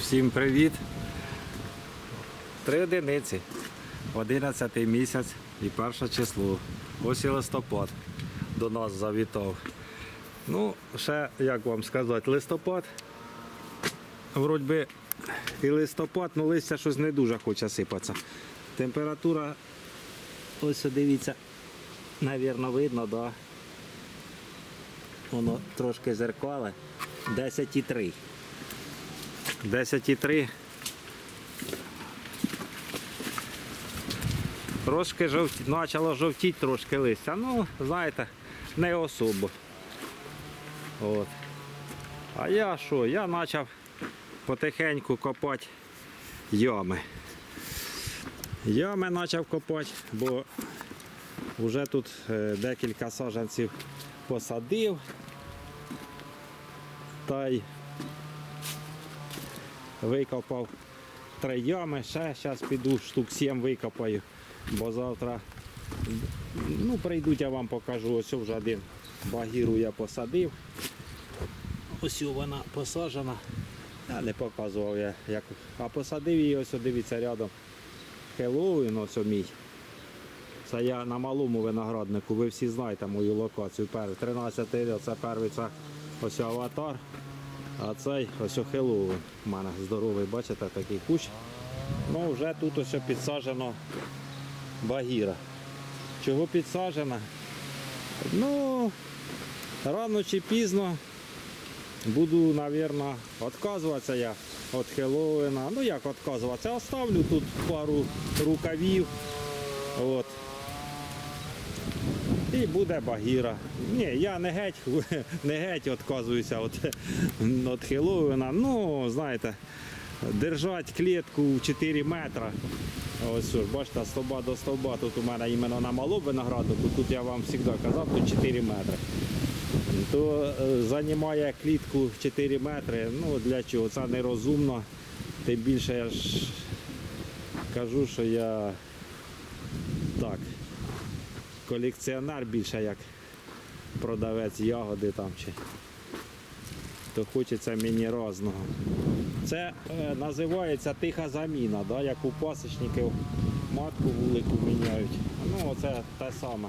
Всім привіт. Три одиниці. 11 місяць і перше число. Ось і листопад до нас завітав. Ну, ще, як вам сказати, листопад. Вроді би і листопад, ну листя щось не дуже хоче сипатися. Температура, ось дивіться, навірно, видно, да? Воно трошки зеркале. 10,3. 10,3. Трошки жовті, почало жовтіти трошки листя. Ну, знаєте, не особо. От. А я що? Я почав потихеньку копати ями. Ями почав копати, бо вже тут е, декілька саджанців посадив. Та й викопав три ями, ще зараз піду штук 7 викопаю, бо завтра ну, прийдуть, я вам покажу, ось вже один багіру я посадив. Ось вона посаджена. Я не показував я, як. А посадив її, ось дивіться рядом. Хеллоуін, ось мій. Це я на малому винограднику, ви всі знаєте мою локацію. 13 рік, це перший це ось аватар. А цей ось Хеллоуін. У мене здоровий, бачите, такий кущ. Ну вже тут ось підсаджено багіра. Чого підсаджена? Ну, рано чи пізно буду, мабуть, відказуватися я від Хеллоуіна. Ну як відказуватися? Оставлю тут пару рукавів. От. І буде багіра. Ні, я не геть, не геть відказуюся від, від Хеллоуіна. Ну, знаєте, держать клітку в 4 метри. Ось що бачите, стовба до стовба. Тут у мене іменно на малому винограднику, тут я вам завжди казав, тут 4 метри. То е, займає клітку 4 метри. Ну для чого? Це нерозумно. Тим більше я ж кажу, що я так колекціонер більше як продавець ягоди там чи то хочеться мені разного. Це е, називається тиха заміна, да, як у пасічників матку вулику міняють. Ну це те саме.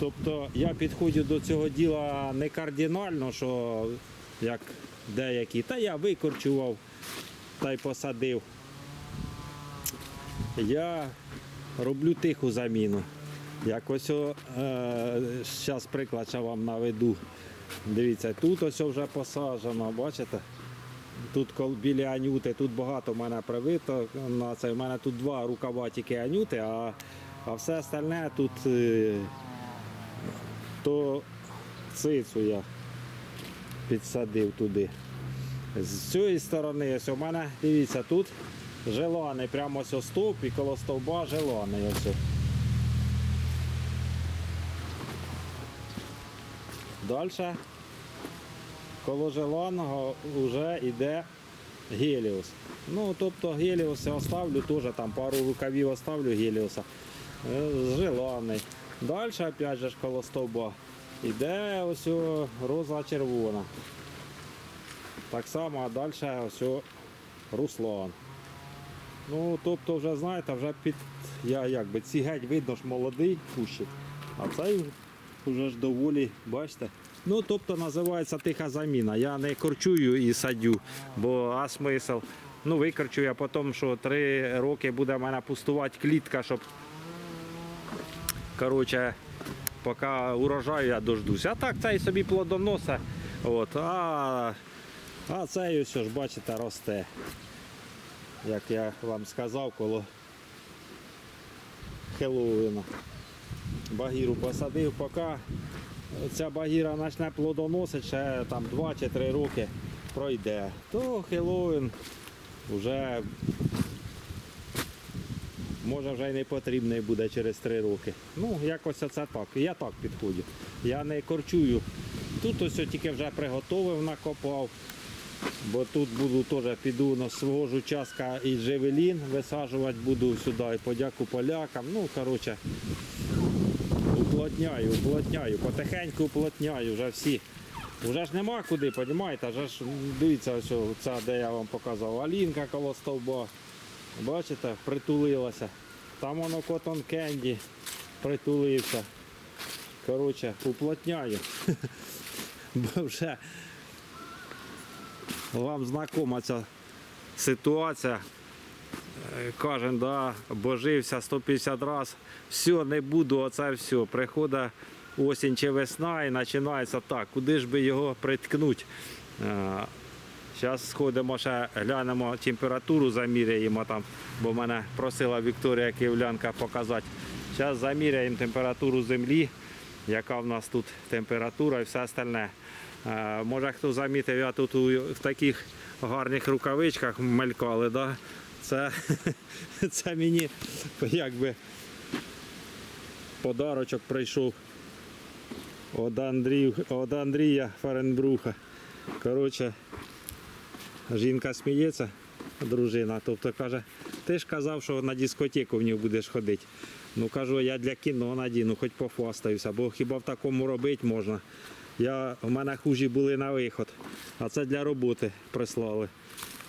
Тобто я підходжу до цього діла не кардинально, що як деякі, та я викорчував та й посадив. Я роблю тиху заміну. Як ось зараз приклад ще вам наведу. Дивіться, тут ось вже посаджено, бачите? Тут біля анюти, тут багато в мене привито. На це. У мене тут два рукава тільки анюти, а, а все остальне тут е, то цицю я підсадив туди. З цієї сторони, ось у мене, дивіться, тут желаний, прямо ось стовп і коло стовба желаний. Ось. Далі коло желаного вже йде геліус. Ну, тобто геліус я оставлю, теж там пару рукавів оставлю геліуса. Е, Желаний. Далі опять же коло стовба йде ось роза червона. Так само, а далі ось руслан. Ну, тобто вже знаєте, вже під я якби ці геть видно ж молодий кущик, а цей вже ж доволі, бачите. Ну, тобто називається тиха заміна. Я не корчую і садю, бо а смисл. Ну, викорчу я потім, що три роки буде в мене пустувати клітка, щоб коротше, поки урожаю я дождусь. А так цей собі плодоноса. От, а, а цей ось ж, бачите, росте. Як я вам сказав, коло Хеллоуіна. Багіру посадив, поки ця багіра почне плодоносити, ще там 2 чи 3 роки пройде, то Хеллоуін вже може вже й не потрібний буде через 3 роки. Ну, якось це так. Я так підходжу. Я не корчую. Тут ось тільки вже приготовив, накопав. Бо тут буду теж піду на свого ж участка і джевелін висаджувати буду сюди, і подяку полякам. Ну, коротше, уплотняю, уплотняю, потихеньку уплотняю, вже всі Уже ж нема куди, понімаєте? Вже ж дивіться, ось ця, де я вам показав, Алінка коло стовба. Бачите, притулилася. Там воно котон кенді притулився. Коротше, уплотняю. Бо вже вам знакома ця ситуація. Е, Кожен, да, божився 150 разів. Все, не буду, оце все. Приходить осінь чи весна і починається так, куди ж би його приткнути. Зараз сходимо ще глянемо температуру, заміряємо там, бо мене просила Вікторія Київлянка показати. Зараз заміряємо температуру землі, яка в нас тут температура і все остальне. Е, Може хто замітив, я тут у- в таких гарних рукавичках мелькали, да? Це, це мені якби подарочок прийшов від, Андрію, від Андрія Фаренбруха. Коротше, жінка сміється, дружина, тобто каже, ти ж казав, що на дискотеку в ній будеш ходити. Ну кажу, я для кіно надіну, хоч пофастаюся, бо хіба в такому робити можна. Я, у мене хужі були на виход, а це для роботи прислали.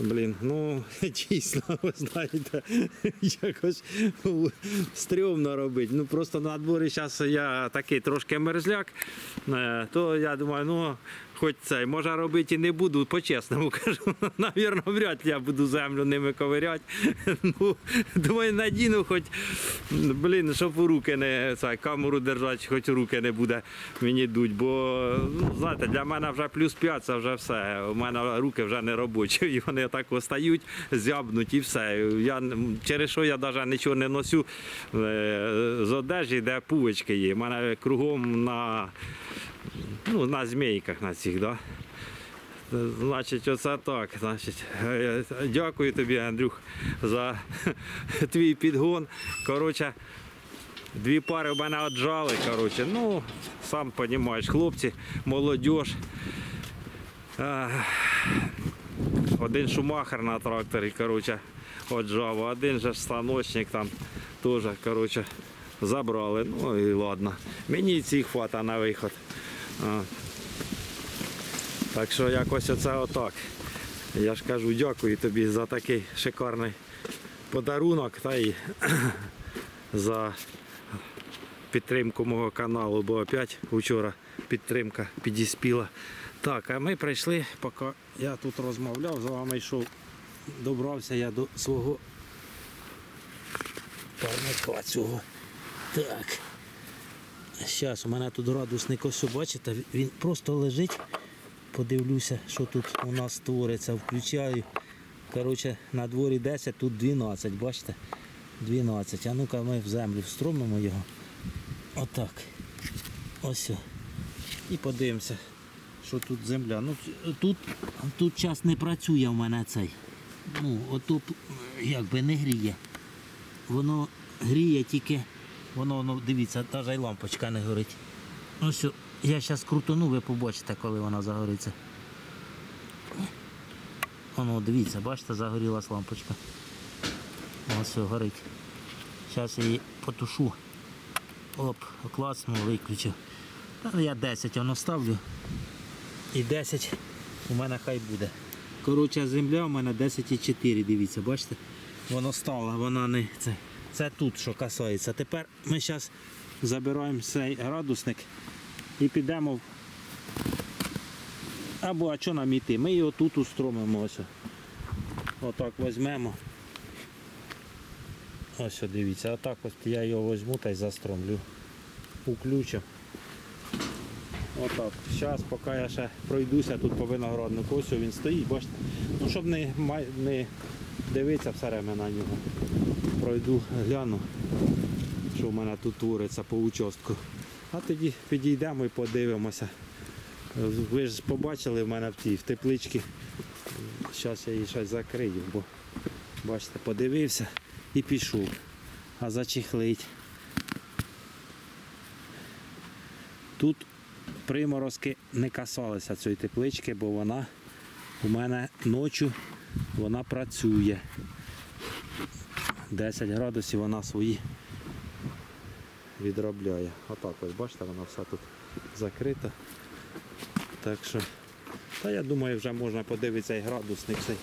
Блін, ну дійсно, ви знаєте, якось ну, стрьомно робити. Ну просто на дворі зараз я такий трошки мерзляк, е, то я думаю, ну хоч це, може робити і не буду, по-чесному кажу. Навірно, вряд ли я буду землю ними ковиряти. Ну, думаю, надіну хоч, блін, щоб руки не це, камеру держати, хоч руки не буде мені дуть. Бо ну, знаєте, для мене вже плюс 5 це вже все. У мене руки вже не робочі. І вони так остають, зябнуть і все. Я, через що я навіть нічого не носю е, з одежі, де пувочки є. У мене кругом на, ну, на змійках на цих. Да? Значить, оце так. Значить, е, дякую тобі, Андрюх, за твій підгон. Коротше, дві пари в мене отжали. Коротше, ну, сам розумієш, хлопці, молодь. Е, Один шумахер на тракторі, коротше, отжав, один же станочник там теж, коротше, забрали. Ну і ладно. Мені цих хвата на виход. Так що якось оце отак. Я ж кажу, дякую тобі за такий шикарний подарунок та й за підтримку мого каналу, бо опять вчора підтримка підіспіла. Так, а ми прийшли, поки я тут розмовляв, з вами йшов, добрався я до свого парника цього. Так. Зараз у мене тут градусник ось, бачите, він просто лежить. Подивлюся, що тут у нас твориться. Включаю. Коротше, на дворі 10, тут 12, бачите? 12. А ну-ка ми в землю встромимо його. Отак. Ось. І подивимося, що тут земля. Ну, тут, тут час не працює в мене цей. Ну, ото якби не гріє. Воно гріє тільки, воно, воно дивіться, навіть і лампочка не горить. Ось о, я зараз крутону, ви побачите, коли вона загориться. Воно, дивіться, бачите, загорілась лампочка. Ось все, горить. Зараз я її потушу. Оп, класно, виключив. Та я 10 воно ставлю. І 10 у мене хай буде. Коротше, земля у мене 10,4, дивіться, бачите? Воно стало, вона не це. Це тут, що касається. Тепер ми зараз забираємо цей градусник і підемо. Або а що нам іти? Ми його тут устромимо ось. Отак візьмемо. Ось дивіться, отак ось я його візьму та й застромлю. Уключу. Отак. Зараз, поки я ще пройдуся тут по винограднику, ось він стоїть, бачите. Ну, щоб не, не дивитися все время на нього. Пройду, гляну, що в мене тут твориться по участку. А тоді підійдемо і подивимося. Ви ж побачили в мене в тій в тепличці. Зараз я її щось закрию, бо бачите, подивився і пішов. А зачехлить. Тут приморозки не касалися цієї теплички, бо вона у мене ночі вона працює. 10 градусів вона свої відробляє. Отак ось, бачите, вона вся тут закрита. Так що, та я думаю, вже можна подивитися і градусник цей.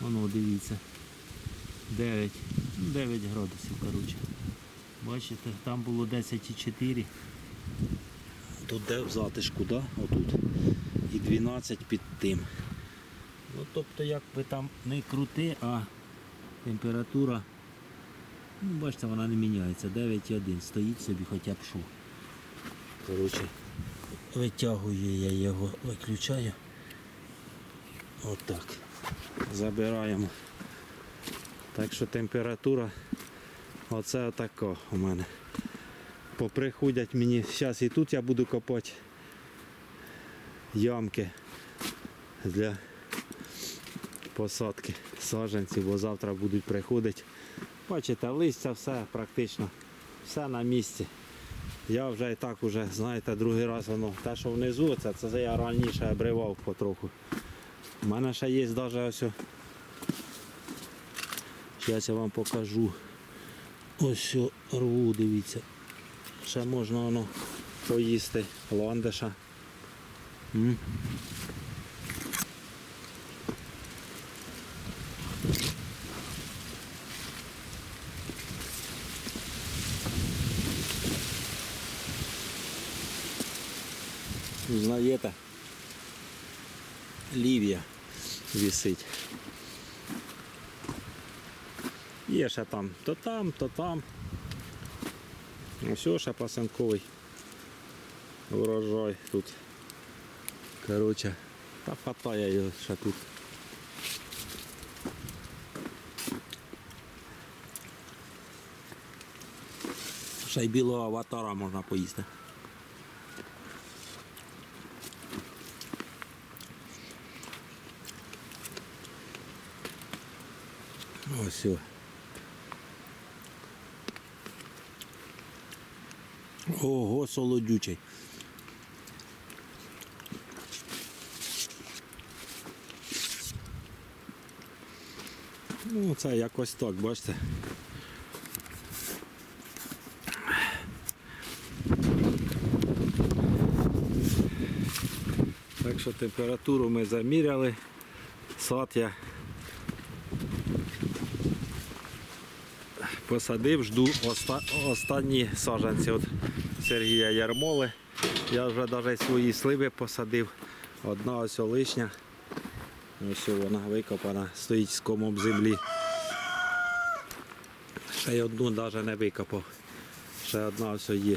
Воно дивіться. 9, ну, 9 градусів, коротше. Бачите, там було 10,4. Тут де в затишку, да? Отут. І 12 під тим. Ну, тобто, як би там не крути, а температура, ну, бачите, вона не міняється. 9,1 стоїть собі хоча б що. Коротше, витягую я його, виключаю. Отак. Забираємо. Так що температура оце отака у мене. Поприходять мені, зараз і тут я буду копати ямки для посадки саджанців, бо завтра будуть приходити. Бачите, листя все практично, все на місці. Я вже і так уже, знаєте, другий раз воно. Те, що внизу, це, це я раніше обривав потроху. У мене ще є навіть ось. Зараз я вам покажу. Ось рву, дивіться. Ще можна воно поїсти ландиша. М. Узнаєте? Лівія висить. Є ще там, то там, то там. Ось ще пасенковий урожай тут. Коротше, та хватає його ще тут. Ще й білого аватара можна поїсти. Ось. Ого, солодючий. Ну, це якось так, бачите. Так що температуру ми заміряли. Сад я посадив, жду оста- останні саджанці від Сергія Ярмоли. Я вже навіть свої сливи посадив. Одна ось лишня. Ось вона викопана, стоїть з комом землі. Ще й одну навіть не викопав. Ще одна ось є.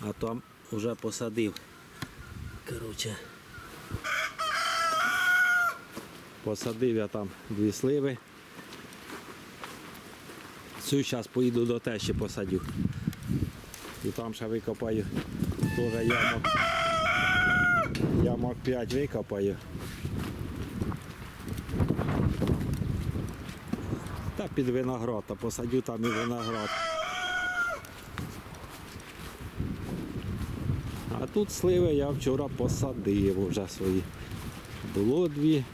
А там вже посадив. Коротше. Посадив я там дві сливи. Цю зараз поїду до тещі посадю. І там ще викопаю. Теж ямок. Ямок 5 викопаю. Та під виноград, та посадю там і виноград. А тут сливи я вчора посадив вже свої. Було дві.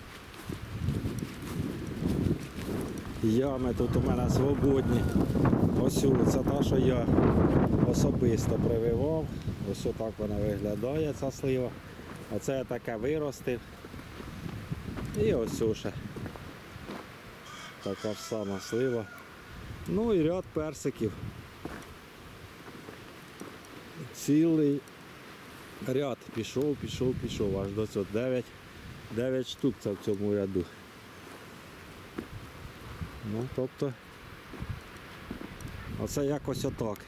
Ями тут у мене свободні. Ось це та, що я особисто прививав. Ось отак вона виглядає, ця слива. А це я таке виростив. І ось ще. Така ж сама слива. Ну і ряд персиків. Цілий ряд пішов, пішов, пішов, аж до цього 9, 9 штук це в цьому ряду. Ну, тобто, оце якось отак.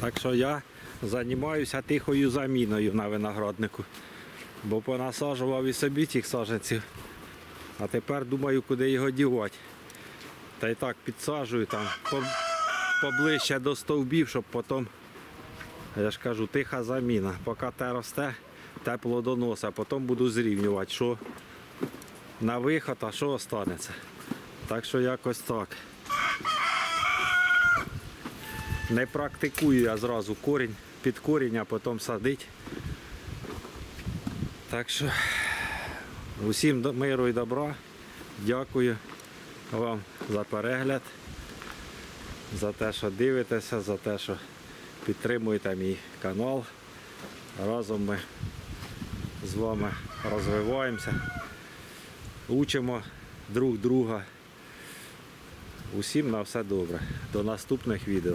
Так що я займаюся тихою заміною на винограднику. Бо понасаджував і собі цих саджанців. А тепер думаю, куди його дівати. Та й так підсаджую там поближче до стовбів, щоб потім, я ж кажу, тиха заміна. Поки те росте, те плодоноса, потім буду зрівнювати, що на виход, а що останеться. Так що якось так. Не практикую я зразу корінь, під корінь, а потім садить. Так що усім миру і добра. Дякую вам за перегляд. за те, що дивитеся, за те, що підтримуєте мій канал. Разом ми з вами розвиваємося, учимо друг друга. Усім на все добре. До наступних відео.